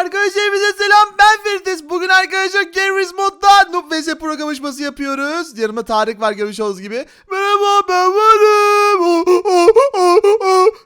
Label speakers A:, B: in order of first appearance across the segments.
A: Arkadaşlar bize selam ben Ferites. Bugün arkadaşlar Games Mod'da Noob vs Pro kapışması yapıyoruz. Yanımda Tarık var görmüş olduğunuz gibi. Merhaba ben varım. Oh, oh.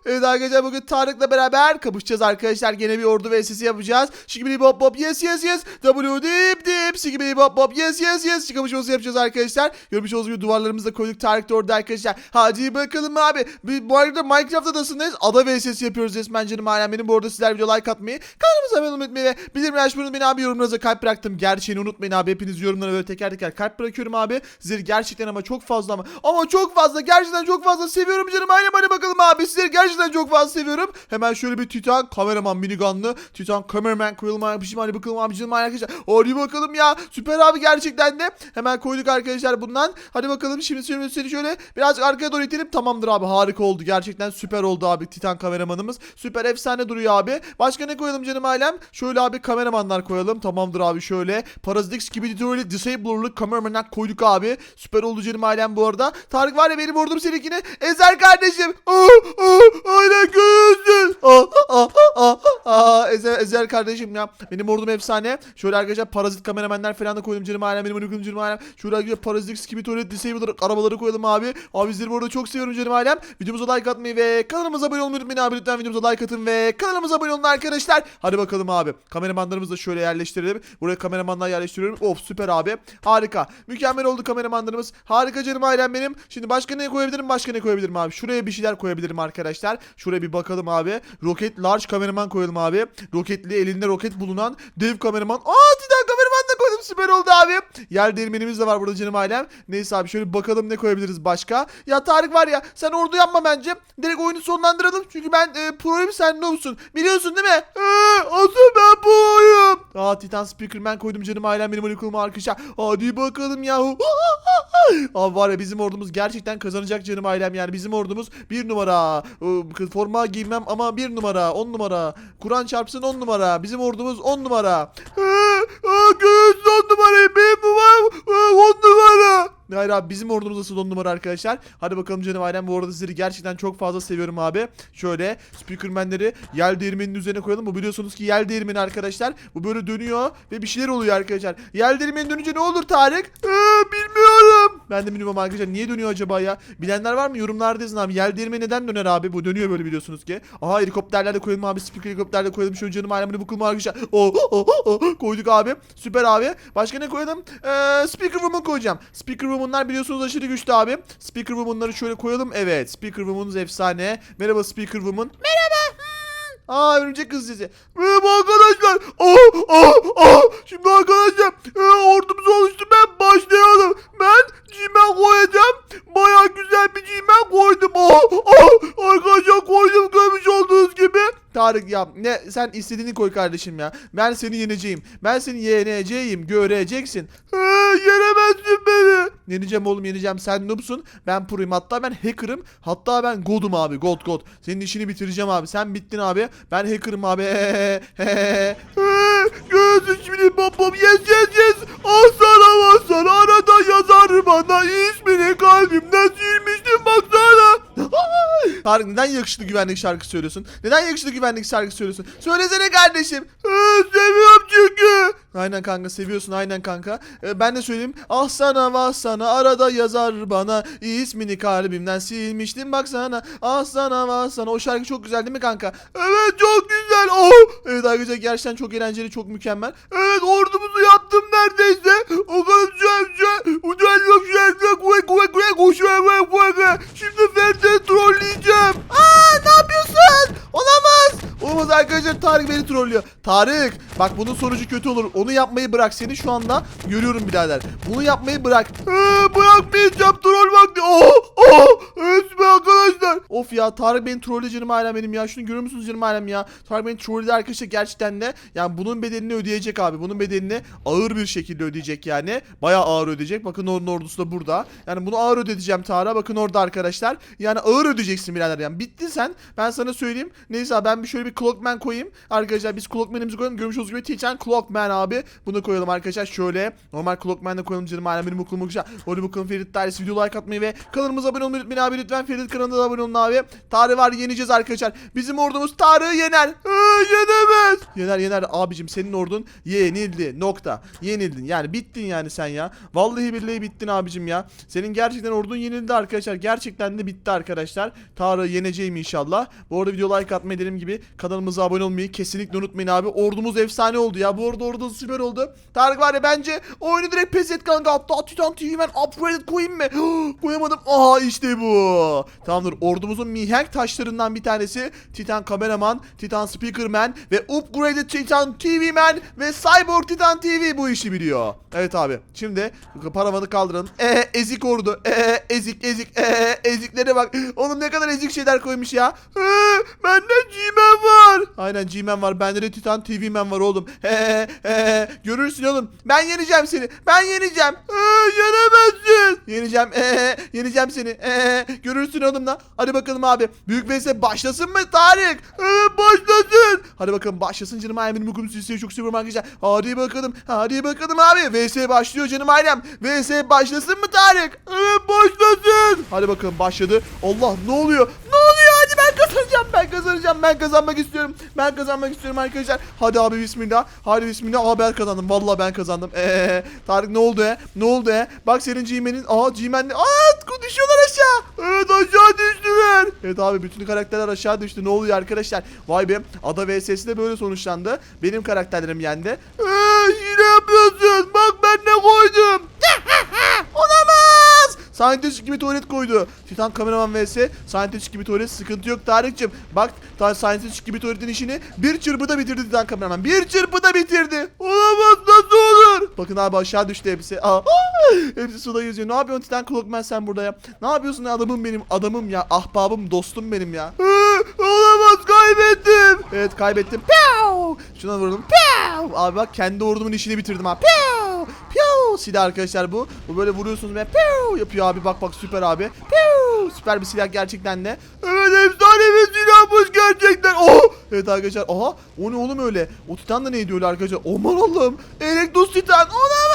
A: Evet arkadaşlar bugün Tarık'la beraber kapışacağız arkadaşlar. Gene bir ordu vs'si yapacağız. Şikibili bop bop yes yes yes. W dip dip. Şikibili bop bop yes yes yes. Kapışması yapacağız arkadaşlar. Görmüş olduğunuz gibi duvarlarımızı da koyduk. Tarık da orada arkadaşlar. Hadi bakalım abi. Bir- Bu arada Minecraft adasındayız. Ada vs'si yapıyoruz resmen canım alem benim. Bu arada sizler video like atmayı, kanalımıza abone olmayı unutmayın ve bildirim açmayı unutmayın abi. Yorumlarınıza kalp bıraktım. Gerçeğini unutmayın abi. Hepiniz yorumlara böyle teker teker kalp bırakıyorum abi. Sizleri gerçekten ama çok fazla ama ama çok fazla gerçekten çok fazla seviyorum canım. Aynen hadi bakalım abi. Sizleri gerçekten çok fazla seviyorum. Hemen şöyle bir Titan kameraman minigunlu. Titan cameraman koyalım abi. Şimdi hadi bakalım abi canım arkadaşlar. Hadi bakalım ya. Süper abi gerçekten de. Hemen koyduk arkadaşlar bundan. Hadi bakalım şimdi seni, seni şöyle birazcık arkaya doğru itelim. Tamamdır abi harika oldu. Gerçekten süper oldu abi Titan kameramanımız. Süper efsane duruyor abi. Başka ne koyalım canım ailem? Şöyle abi kameramanlar koyalım. Tamamdır abi şöyle. Parazitix gibi böyle disabler'lı kameramanlar koyduk abi. Süper oldu canım ailem bu arada. Tarık var ya benim ordum seninkini. Ezer kardeşim. Aa, aa, aynen görüyorsun. Aa, aa, aa, aa, Ezer, Ezer kardeşim ya. Benim ordum efsane. Şöyle arkadaşlar parazit kameramanlar falan da koydum canım ailem. Benim uykum canım ailem. Şöyle arkadaşlar parazitix gibi tuvalet disabler arabaları koyalım abi. Abi sizleri bu arada çok seviyorum canım ailem. Videomuza like atmayı ve kanalımıza abone olmayı unutmayın abi. Lütfen videomuza like atın ve kanalımıza abone olun arkadaşlar. Hadi bakalım abi. Kameramanlarımızı da şöyle yerleştirelim. Buraya kameramanlar yerleştiriyorum. Of süper abi. Harika. Mükemmel oldu kameramanlarımız. Harika canım ailem benim. Şimdi başka ne koyabilirim? Başka ne koyabilirim abi? Şuraya bir şeyler koyabilirim arkadaşlar. Şuraya bir bakalım abi. Roket large kameraman koyalım abi. Roketli elinde roket bulunan dev kameraman. Aa Titan kameraman da koydum. Süper oldu abi. Yer değirmenimiz de var burada canım ailem. Neyse abi şöyle bakalım ne koyabiliriz başka. Ya Tarık var ya sen ordu yapma bence. Direkt oyunu sonlandıralım. Çünkü ben e, proyum sen noobsun. Biliyorsun değil mi? Eee asıl ben proyum. Aa Titan Speakerman koydum canım ailem benim uykulum arkadaşlar. Hadi bakalım yahu. Abi var ya bizim ordumuz gerçekten kazanacak canım ailem yani bizim ordumuz bir numara. Forma giymem ama bir numara on numara. Kur'an çarpsın on numara. Bizim ordumuz on numara. Göğüs on numarayı benim numaram on numara. Hayır abi bizim ordumuz nasıl on numara arkadaşlar. Hadi bakalım canım ailem bu arada sizleri gerçekten çok fazla seviyorum abi. Şöyle speakermenleri yel değirmeninin üzerine koyalım. Bu biliyorsunuz ki yel değirmeni arkadaşlar. Bu böyle dönüyor ve bir şeyler oluyor arkadaşlar. Yel değirmeni dönünce ne olur Tarık? Ee, bilmiyorum. Ben de bilmiyorum arkadaşlar. Niye dönüyor acaba ya? Bilenler var mı? Yorumlarda yazın abi. Yel değirmeni neden döner abi? Bu dönüyor böyle biliyorsunuz ki. Aha helikopterler de koyalım abi. Speaker helikopterle koyalım. Şöyle canım alemini bu kılma arkadaşlar. Oh, oh, oh, oh. Koyduk abi. Süper abi. Başka ne koyalım? Ee, speaker woman koyacağım. Speaker woman'lar biliyorsunuz aşırı güçlü abi. Speaker woman'ları şöyle koyalım. Evet. Speaker woman'ımız efsane. Merhaba speaker woman. Merhaba. Aa örümcek kız sesi. Merhaba arkadaşlar. Aa, aa, aa. Şimdi arkadaşlar e, ordumuzu oluşturmaya başlayalım. Ben cimen koyacağım. Baya güzel bir cimen koydum. Aa, aa. Arkadaşlar koydum görmüş olduğunuz gibi. Tarık ya ne sen istediğini koy kardeşim ya. Ben seni yeneceğim. Ben seni yeneceğim. Göreceksin. He, yenemezsin beni. Yeneceğim oğlum yeneceğim. Sen noobsun. Ben pro'yum. Hatta ben hacker'ım. Hatta ben god'um abi. God god. Senin işini bitireceğim abi. Sen bittin abi. Ben hacker'ım abi. Gözün şimdi babam yes yes yes. Al sana. Arada yazar bana. ismini kalbimden silmiştim baksana. Tarık neden yakışıklı güvenlik şarkı söylüyorsun? Neden yakışıklı güvenlik şarkı söylüyorsun? Söylesene kardeşim. Seviyorum çünkü. Aynen kanka seviyorsun aynen kanka. Ee, ben de söyleyeyim. Ah sana vah sana arada yazar bana. ismini kalbimden silmiştim baksana. Ah sana vah sana. O şarkı çok güzel değil mi kanka? Evet çok güzel. Oh. Evet arkadaşlar gerçekten çok eğlenceli çok mükemmel. Evet ordumuzu neredeyse. O kadar güzel güzel. Ucel yok şarkı. Kuve kuve kuve kuve kuve kuve. Şimdi Ferdi trolleyeceğim. Aa ne yapıyorsun? Olamaz. Olamaz arkadaşlar Tarık beni trollüyor. Tarık bak bunun sonucu kötü olur. Onu yapmayı bırak seni şu anda görüyorum birader. Bunu yapmayı bırak. Ee, bırakmayacağım troll vakti. Oh oh. Be arkadaşlar. Of ya Tarık beni trolledi canım ailem benim ya. Şunu görüyor musunuz canım ailem ya? Tarık beni trolledi arkadaşlar gerçekten de. Yani bunun bedelini ödeyecek abi. Bunun bedelini ağır bir şekilde ödeyecek yani. Bayağı ağır ödeyecek. Bakın onun ordusu da burada. Yani bunu ağır ödeyeceğim Tarık'a. Bakın orada arkadaşlar. Yani ağır ödeyeceksin birader yani. Bitti sen. Ben sana söyleyeyim. Neyse abi ben bir şöyle bir Clockman koyayım. Arkadaşlar biz Clockman'imizi koyalım. Görmüş olduğunuz gibi Titan Clockman abi. Bunu koyalım arkadaşlar. Şöyle normal Clockman'da koyalım canım. Alem benim okulum güzel. Hadi bakalım Ferit Dairesi video like atmayı ve kanalımıza abone olmayı unutmayın abi lütfen Ferit kanalına da abone olun abi. Tarık var yeneceğiz arkadaşlar. Bizim ordumuz Tarık'ı yener. Ee, yenemez. Yener yener abicim senin ordun yenildi nokta. Yenildin yani bittin yani sen ya. Vallahi billahi bittin abicim ya. Senin gerçekten ordun yenildi arkadaşlar. Gerçekten de bitti arkadaşlar. Tarık'ı yeneceğim inşallah. Bu arada video like atmayı dediğim gibi kanalımıza abone olmayı kesinlikle unutmayın abi. Ordumuz efsane oldu ya. Bu arada ordumuz süper oldu. Tarık var ya bence oyunu direkt pes et kanka. Hatta Titan TV ben upgrade koyayım mı? Koyamadım. Aha işte bu. Tamamdır. Ordumuzun mihenk taşlarından bir tanesi Titan Kameraman, Titan Speakerman ve Upgraded Titan TV Man ve Cyborg Titan TV bu işi biliyor. Evet abi. Şimdi paravanı kaldırın. Ee, ezik ordu. Ee, ezik ezik. Ee, eziklere bak. Oğlum ne kadar ezik şeyler koymuş ya. Ee, bende G-Man var. Aynen G-Man var. Bende de Titan TV Man var oğlum. Ee, ee, görürsün oğlum. Ben yeneceğim seni. Ben yeneceğim. Ee, yenemezsin. Yeneceğim. Ee, yeneceğim seni. Ee, görürsün oğlum da. Hadi bakalım abi. Büyük vs başlasın mı Tarık? Evet başlasın. Hadi bakalım başlasın canım ailem. Benim hukum sizi çok seviyorum arkadaşlar. Hadi bakalım. Hadi bakalım abi. VS başlıyor canım ailem. VS başlasın mı Tarık? Evet başlasın. Hadi bakalım başladı. Allah ne oluyor? Ne oluyor? Hadi ben kazanacağım. Ben kazanacağım. Ben kazanmak istiyorum. Ben kazanmak istiyorum arkadaşlar. Hadi abi bismillah. Hadi bismillah. Aa ben kazandım. Vallahi ben kazandım. Eee Tarık ne oldu ya? Ne oldu ya? Bak senin G-Man'in. Aa G-Man'le. Aa düşüyorlar aşağı. Evet aşağı düştüler. Evet abi bütün karakterler aşağı düştü. Ne oluyor arkadaşlar? Vay be. Ada VS'si de böyle sonuçlandı. Benim karakterlerim yendi. Eee yine yapıyorsun. Bak ben ne koydum. Olamaz. Scientist gibi tuvalet koydu. Titan kameraman vs. Scientist gibi tuvalet sıkıntı yok Tarık'cığım. Bak Scientist gibi tuvaletin işini bir çırpıda bitirdi Titan kameraman. Bir çırpıda bitirdi. Olamaz nasıl olur? Bakın abi aşağı düştü hepsi. Aa, hepsi suda yüzüyor. Ne yapıyorsun Titan Clockman sen burada ya? Ne yapıyorsun adamım benim adamım ya. Ahbabım dostum benim ya. olamaz kaybettim. Evet kaybettim. Piau! Şuna vurdum. Abi bak kendi ordumun işini bitirdim ha. Piau! Piu! Silah arkadaşlar bu. Bu böyle vuruyorsunuz ve piu yapıyor abi. Bak bak süper abi. Piu! Süper bir silah gerçekten de. Evet efsane bir silahmış gerçekten. Oh! Evet arkadaşlar. Aha! O ne oğlum öyle? O titan da neydi öyle arkadaşlar? Aman Allah'ım. Erectus titan. Olamaz.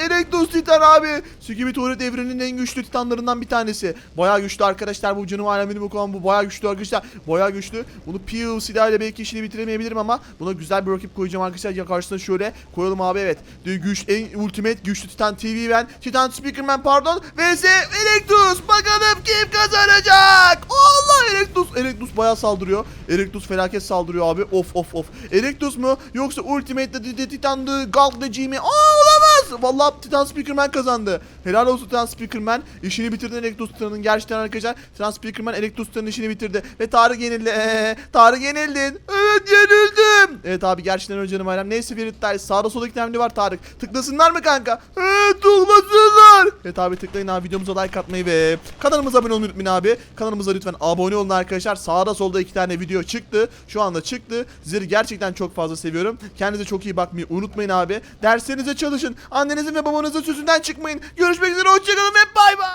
A: Erectus titan abi. Skibidi tuvalet evreninin en güçlü titanlarından bir tanesi. Bayağı güçlü arkadaşlar. Bu canım alemini bu bu bayağı güçlü arkadaşlar. Bayağı güçlü. Bunu piu silahıyla belki işini bitiremeyebilirim ama buna güzel bir rakip koyacağım arkadaşlar. Ya karşısına şöyle koyalım abi evet. De güç en ultimate güçlü titan TV ben. Titan Speakerman pardon. vs Erectus. Bakalım kim kazanacak? Allah Erectus. Erectus bayağı saldırıyor. Erectus felaket saldırıyor abi. Of of of. Erectus mu? Yoksa Ultimate de, de Titan'dı. Galk da G mi? Aa. Vallahi Titan Speakerman kazandı. Helal olsun Titan Speakerman. İşini bitirdi Erectus Titan'ın. Gerçekten arkadaşlar Titan Speakerman Erectus Titan'ın işini bitirdi. Ve Tarık yenildi. Ee, Tarık yenildin. Evet yenildim. Evet abi gerçekten öyle canım ailem. Neyse Ferit Dayı. Sağda solda tane var Tarık. Tıklasınlar mı kanka? Evet tıklasınlar. Evet abi tıklayın abi videomuza like atmayı ve kanalımıza abone olmayı unutmayın abi. Kanalımıza lütfen abone olun arkadaşlar. Sağda solda iki tane video çıktı. Şu anda çıktı. Sizleri gerçekten çok fazla seviyorum. Kendinize çok iyi bakmayı unutmayın abi. Derslerinize çalışın. Annenizin ve babanızın sözünden çıkmayın. Görüşmek üzere. Hoşçakalın ve bay bay.